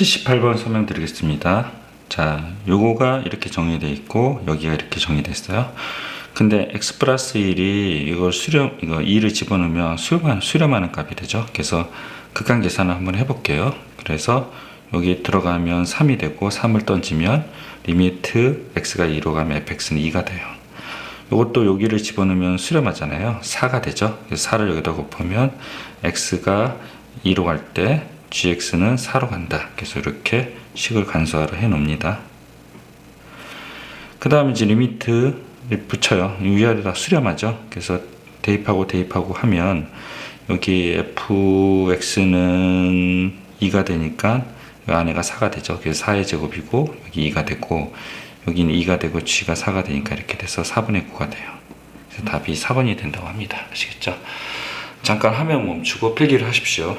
78번 설명드리겠습니다. 자, 요거가 이렇게 정의되어 있고 여기가 이렇게 정의됐어요. 근데 x 플러스 1이 이걸 수렴 이거 2를 집어넣으면 수렴하는 수렴하는 값이 되죠. 그래서 극한 계산을 한번 해볼게요. 그래서 여기 들어가면 3이 되고 3을 던지면 리미트 x가 2로 가면 fx는 2가 돼요. 이것도 여기를 집어넣으면 수렴하잖아요. 4가 되죠. 그래서 4를 여기다 곱하면 x가 2로 갈 때 gx는 4로 간다. 그래서 이렇게 식을 간소화를 해 놓습니다. 그 다음에 이제 리미트 붙여요. 이 위아래다 수렴하죠. 그래서 대입하고 대입하고 하면 여기 fx는 2가 되니까 이 안에가 4가 되죠. 그래서 4의 제곱이고 여기 2가 되고 여기는 2가 되고 g가 4가 되니까 이렇게 돼서 4분의 9가 돼요. 그래서 답이 4번이 된다고 합니다. 아시겠죠? 잠깐 화면 멈추고 필기를 하십시오.